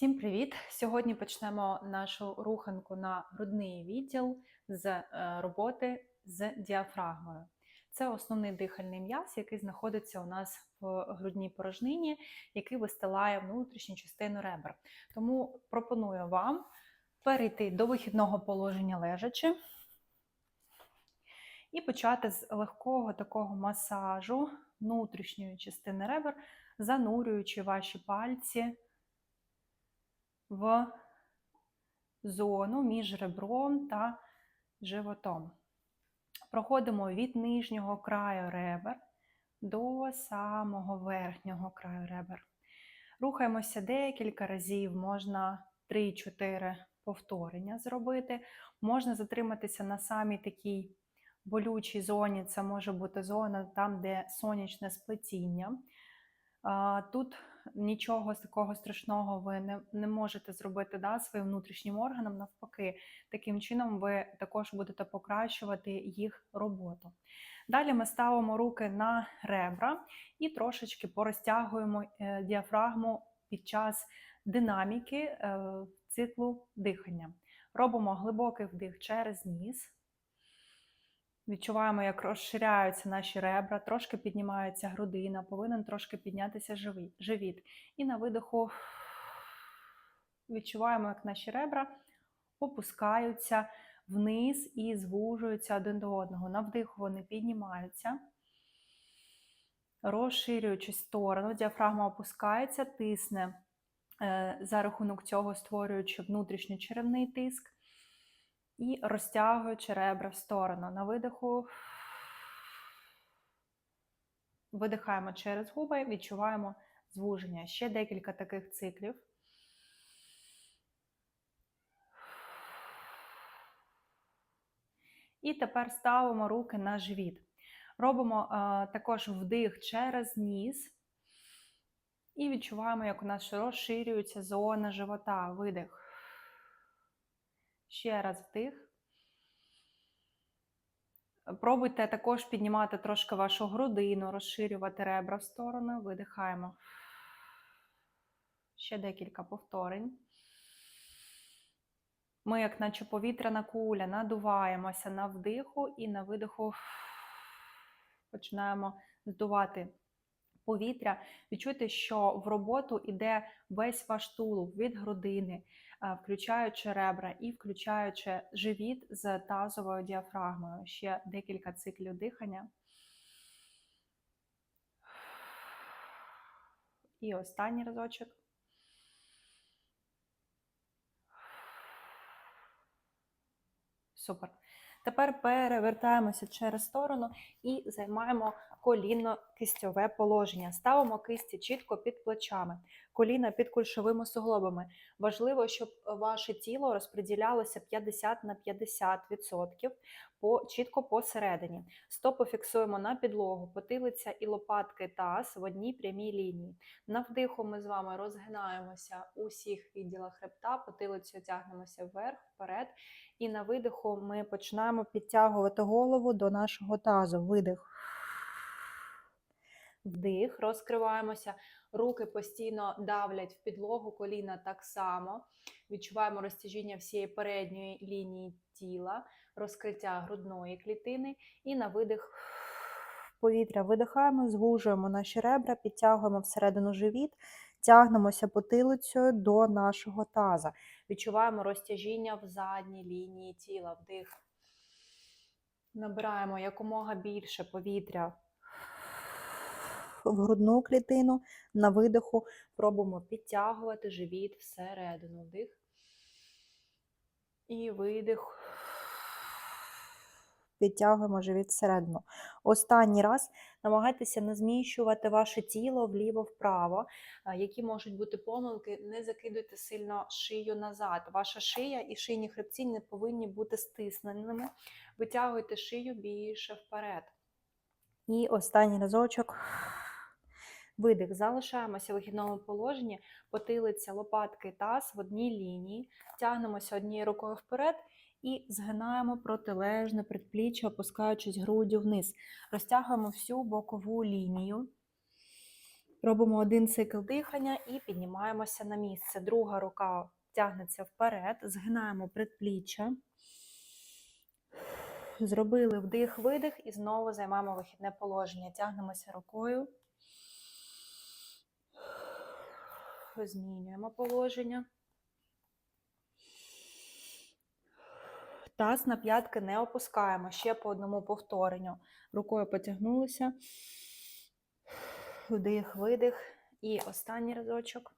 Всім привіт! Сьогодні почнемо нашу руханку на грудний відділ з е, роботи з діафрагмою. Це основний дихальний м'яз, який знаходиться у нас в грудній порожнині, який вистилає внутрішню частину ребер. Тому пропоную вам перейти до вихідного положення лежачи і почати з легкого такого масажу внутрішньої частини ребер, занурюючи ваші пальці в зону між ребром та животом. Проходимо від нижнього краю ребер до самого верхнього краю ребер. Рухаємося декілька разів, можна 3-4 повторення зробити. Можна затриматися на самій такій болючій зоні, це може бути зона там, де сонячне сплетіння. Тут нічого з такого страшного ви не, не можете зробити да, своїм внутрішнім органам. Навпаки, таким чином ви також будете покращувати їх роботу. Далі ми ставимо руки на ребра і трошечки порозтягуємо е, діафрагму під час динаміки е, циклу дихання. Робимо глибокий вдих через ніс. Відчуваємо, як розширяються наші ребра, трошки піднімається грудина, повинен трошки піднятися живіт. І на видоху відчуваємо, як наші ребра опускаються вниз і звужуються один до одного. На вдиху вони піднімаються, розширюючись в сторону, діафрагма опускається, тисне е, за рахунок цього, створюючи внутрішньочеревний тиск і розтягуючи ребра в сторону. На видиху видихаємо через губи, відчуваємо звуження. Ще декілька таких циклів. І тепер ставимо руки на живіт. Робимо а, також вдих через ніс. І відчуваємо, як у нас розширюється зона живота, видих. Ще раз вдих. Пробуйте також піднімати трошки вашу грудину, розширювати ребра в сторони, видихаємо. Ще декілька повторень. Ми, як наче повітряна куля, надуваємося на вдиху і на видиху починаємо здувати повітря. Відчуйте, що в роботу йде весь ваш тулуб від грудини, включаючи ребра і включаючи живіт з тазовою діафрагмою. Ще декілька циклів дихання. І останній разочок. Супер. Тепер перевертаємося через сторону і займаємо колінно-кистьове положення. Ставимо кисті чітко під плечами, коліна під кульшовими суглобами. Важливо, щоб ваше тіло розподілялося 50 на 50% по, чітко посередині. Стопи фіксуємо на підлогу, потилиця і лопатки таз в одній прямій лінії. На вдиху ми з вами розгинаємося у всіх відділах хребта, потилицю тягнемося вверх, вперед. І на видиху ми починаємо підтягувати голову до нашого тазу. Видих. Вдих, розкриваємося, руки постійно давлять в підлогу, коліна так само. Відчуваємо розтяжіння всієї передньої лінії тіла, розкриття грудної клітини. І на видих повітря видихаємо, звужуємо наші ребра, підтягуємо всередину живіт, тягнемося потилицею до нашого таза. Відчуваємо розтяжіння в задній лінії тіла, вдих. Набираємо якомога більше повітря в грудну клітину, на видиху пробуємо підтягувати живіт всередину. Вдих. І видих. Підтягуємо живіт всередину. Останній раз намагайтеся не зміщувати ваше тіло вліво-вправо. Які можуть бути помилки, не закидуйте сильно шию назад. Ваша шия і шийні хребці не повинні бути стисненими. Витягуйте шию більше вперед. І останній разочок. Видих. Залишаємося в вихідному положенні, потилиця, лопатки, таз в одній лінії. Тягнемося однією рукою вперед і згинаємо протилежне предпліччя, опускаючись груддю вниз. Розтягуємо всю бокову лінію. Робимо один цикл дихання і піднімаємося на місце. Друга рука тягнеться вперед, згинаємо предпліччя. Зробили вдих-видих і знову займаємо вихідне положення. Тягнемося рукою. Змінюємо положення. Таз на п'ятки не опускаємо. Ще по одному повторенню. Рукою потягнулися. Вдих, видих. І останній разочок.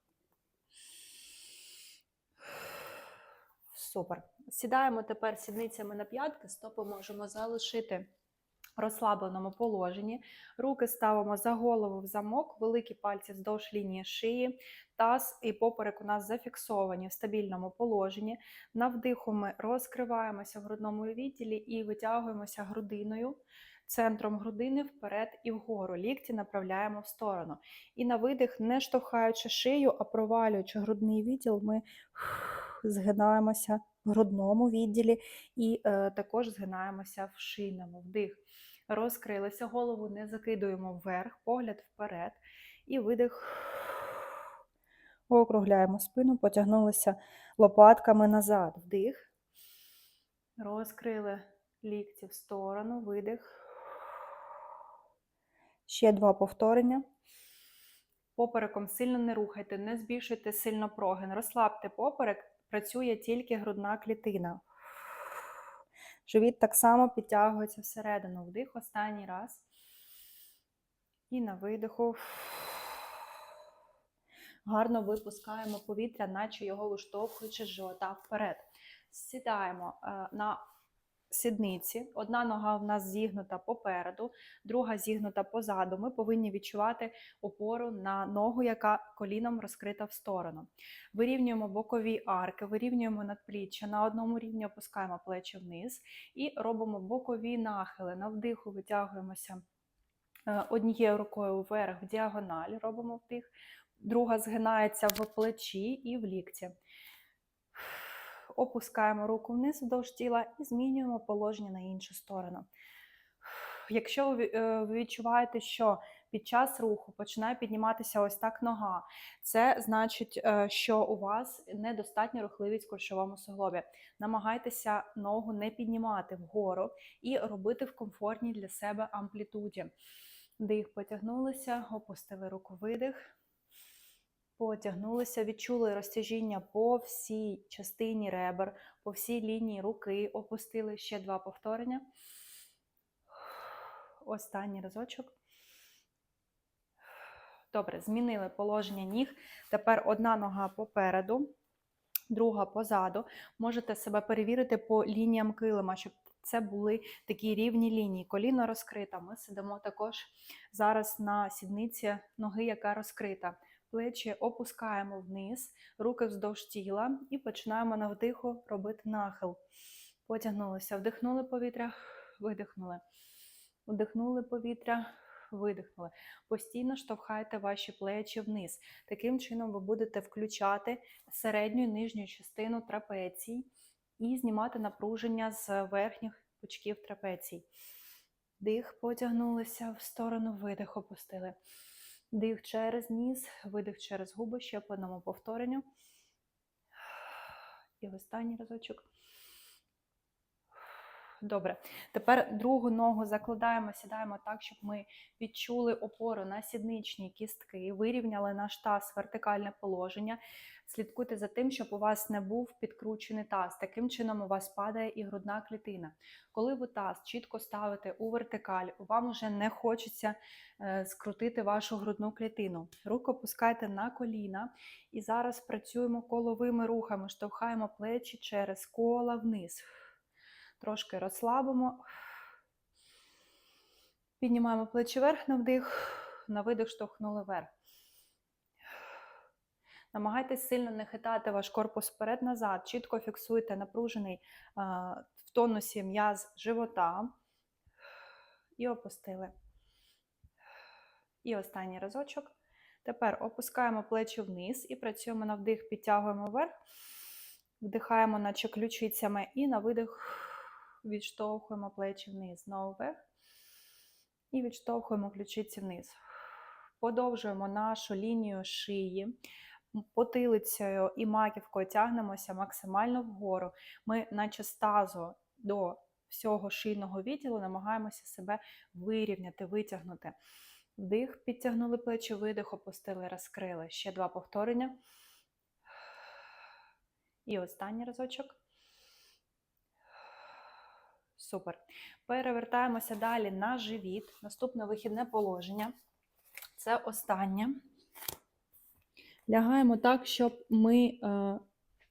Супер. Сідаємо тепер сідницями на п'ятки, стопи можемо залишити розслабленому положенні. Руки ставимо за голову в замок, великі пальці вздовж лінії шиї, таз і поперек у нас зафіксовані в стабільному положенні. На вдиху ми розкриваємося в грудному відділі і витягуємося грудиною. Центром грудини вперед і вгору. Лікті направляємо в сторону. І на видих, не штовхаючи шию, а провалюючи грудний відділ, ми згинаємося грудному відділі і е, також згинаємося в шийному вдих. Розкрилися, голову не закидуємо вверх, погляд вперед. І видих. Округляємо спину, потягнулися лопатками назад. Вдих. Розкрили лікті в сторону, видих. Ще два повторення. Попереком сильно не рухайте, не збільшуйте сильно прогин. Розслабте поперек, працює тільки грудна клітина. Живіт так само підтягується всередину. Вдих останній раз. І на видиху. Гарно випускаємо повітря, наче його виштовхуючи з живота вперед. Сідаємо е, на сідниці. Одна нога в нас зігнута попереду, друга зігнута позаду. Ми повинні відчувати опору на ногу, яка коліном розкрита в сторону. Вирівнюємо бокові арки, вирівнюємо надпліччя. На одному рівні опускаємо плечі вниз і робимо бокові нахили. На вдиху витягуємося е, однією рукою вверх в діагональ, робимо вдих. Друга згинається в плечі і в лікті. Опускаємо руку вниз вдовж тіла і змінюємо положення на іншу сторону. Якщо ви е, відчуваєте, що під час руху починає підніматися ось так нога, це значить, е, що у вас недостатня рухливість в кульшовому суглобі. Намагайтеся ногу не піднімати вгору і робити в комфортній для себе амплітуді. Дих потягнулися, опустили руку видих. Потягнулися, відчули розтяжіння по всій частині ребер, по всій лінії руки, опустили ще два повторення. Останній разочок. Добре, змінили положення ніг. Тепер одна нога попереду, друга позаду. Можете себе перевірити по лініям килима, щоб це були такі рівні лінії. Коліно розкрита. Ми сидимо також зараз на сідниці ноги, яка розкрита плечі опускаємо вниз, руки вздовж тіла і починаємо на вдиху робити нахил. Потягнулися, вдихнули повітря, видихнули. Вдихнули повітря, видихнули. Постійно штовхайте ваші плечі вниз. Таким чином ви будете включати середню і нижню частину трапецій і знімати напруження з верхніх пучків трапецій. Дих, потягнулися в сторону, видих опустили. Дих через ніс, видих через губи, ще по одному повторенню. І останній разочок. Добре. Тепер другу ногу закладаємо, сідаємо так, щоб ми відчули опору на сідничні кістки, вирівняли наш таз вертикальне положення. Слідкуйте за тим, щоб у вас не був підкручений таз. Таким чином у вас падає і грудна клітина. Коли ви таз чітко ставите у вертикаль, вам вже не хочеться е, скрутити вашу грудну клітину. Руку опускайте на коліна. І зараз працюємо коловими рухами, штовхаємо плечі через кола вниз. Трошки розслабимо. Піднімаємо плечі вверх на вдих, на видих штовхнули вверх. Намагайтесь сильно не хитати ваш корпус вперед-назад, чітко фіксуйте напружений в тонусі м'яз живота. І опустили. І останній разочок. Тепер опускаємо плечі вниз і працюємо на вдих, підтягуємо вверх, вдихаємо, наче ключицями, і на видих відштовхуємо плечі вниз. Знову вверх. І відштовхуємо ключиці вниз. Подовжуємо нашу лінію шиї. Потилицею і маківкою тягнемося максимально вгору. Ми, наче з тазу до всього шийного відділу, намагаємося себе вирівняти, витягнути. Вдих, підтягнули плечі, видих, опустили, розкрили. Ще два повторення. І останній разочок. Супер. Перевертаємося далі на живіт. Наступне вихідне положення. Це останнє. Лягаємо так, щоб ми е,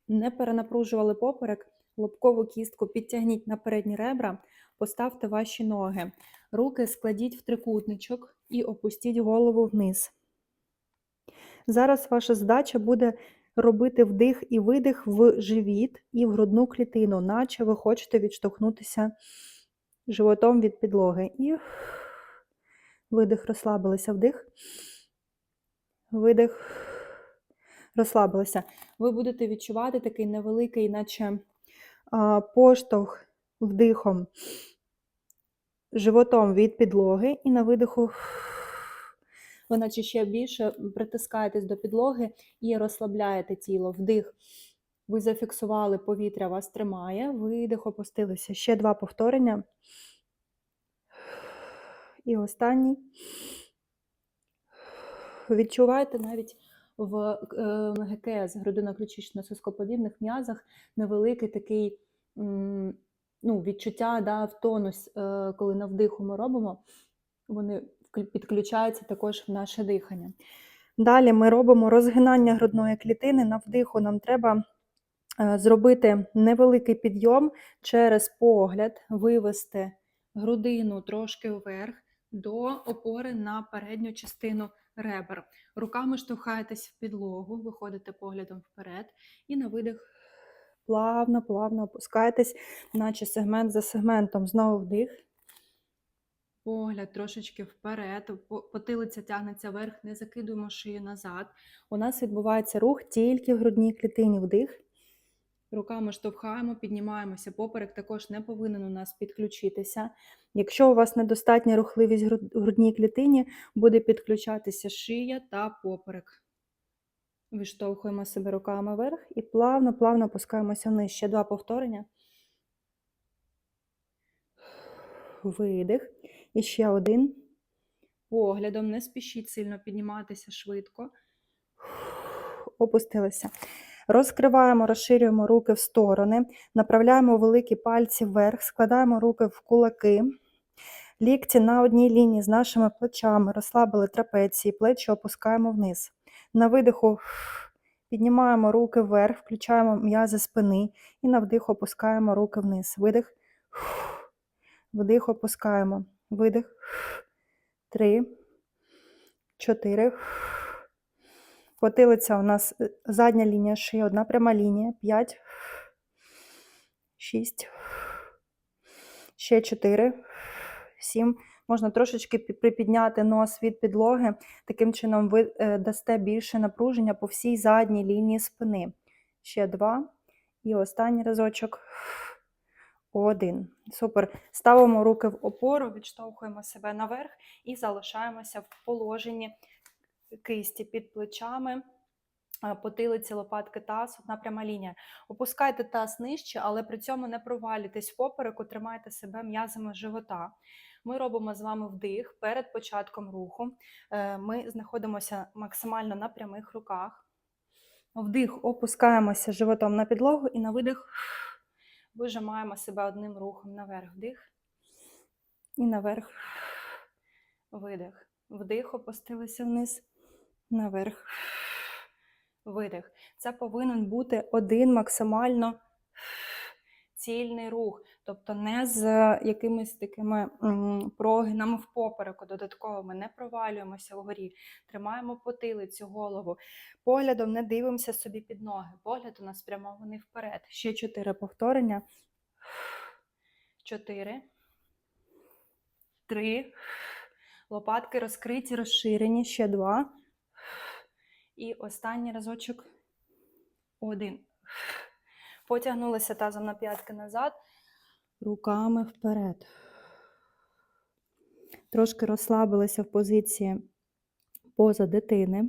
не перенапружували поперек. Лобкову кістку підтягніть на передні ребра, поставте ваші ноги. Руки складіть в трикутничок і опустіть голову вниз. Зараз ваша задача буде робити вдих і видих в живіт і в грудну клітину, наче ви хочете відштовхнутися животом від підлоги. І видих, розслабилися, вдих, видих, розслабилися. Ви будете відчувати такий невеликий, наче поштовх вдихом животом від підлоги, і на видиху ви наче ще більше притискаєтесь до підлоги і розслабляєте тіло. Вдих. Ви зафіксували повітря, вас тримає. Видих, опустилися. Ще два повторення. І останній. Відчуваєте навіть в е, ГКС, грудино-ключично-соскоподібних м'язах, невеликий такий ну, відчуття да, в тонус, е, коли на вдиху ми робимо, вони підключаються також в наше дихання. Далі ми робимо розгинання грудної клітини. На вдиху нам треба е, зробити невеликий підйом через погляд, вивести грудину трошки вверх до опори на передню частину ребер. Руками штовхаєтесь в підлогу, виходите поглядом вперед і на видих плавно, плавно опускаєтесь, наче сегмент за сегментом. Знову вдих. Погляд трошечки вперед, потилиця тягнеться вверх, не закидуємо шию назад. У нас відбувається рух тільки в грудній клітині. Вдих. Руками штовхаємо, піднімаємося. Поперек також не повинен у нас підключитися. Якщо у вас недостатня рухливість в грудній клітині, буде підключатися шия та поперек. Виштовхуємо себе руками вверх і плавно, плавно опускаємося вниз. Ще два повторення. Видих. І ще один. Поглядом не спішіть сильно підніматися швидко. Опустилися. Розкриваємо, розширюємо руки в сторони, направляємо великі пальці вверх, складаємо руки в кулаки. Лікті на одній лінії з нашими плечами, розслабили трапеції, плечі опускаємо вниз. На видиху піднімаємо руки вверх, включаємо м'язи спини і на вдих опускаємо руки вниз. Видих. Вдих опускаємо. Видих. Три. Чотири. Потилиця у нас е, задня лінія шиї, одна пряма лінія. П'ять. Шість. Ще чотири. Сім. Можна трошечки припідняти нос від підлоги. Таким чином ви е, дасте більше напруження по всій задній лінії спини. Ще два. І останній разочок. Один. Супер. Ставимо руки в опору, відштовхуємо себе наверх і залишаємося в положенні кисті під плечами, е, потилиці, лопатки, таз, одна пряма лінія. Опускайте таз нижче, але при цьому не провалюйтесь в попереку, тримайте себе м'язами живота. Ми робимо з вами вдих перед початком руху. Е, Ми знаходимося максимально на прямих руках. Вдих, опускаємося животом на підлогу і на видих вижимаємо себе одним рухом наверх. Вдих і наверх. Видих. Вдих, опустилися вниз, наверх. Видих. Це повинен бути один максимально цільний рух, тобто не з якимись такими прогинами в попереку додатковими, не провалюємося вгорі, тримаємо потилицю, голову. Поглядом не дивимося собі під ноги. Погляд у нас спрямований вперед. Ще чотири повторення. Чотири. Три. Лопатки розкриті, розширені. Ще два. І останній разочок. Один. Потягнулися тазом на п'ятки назад, руками вперед. Трошки розслабилися в позиції поза дитини.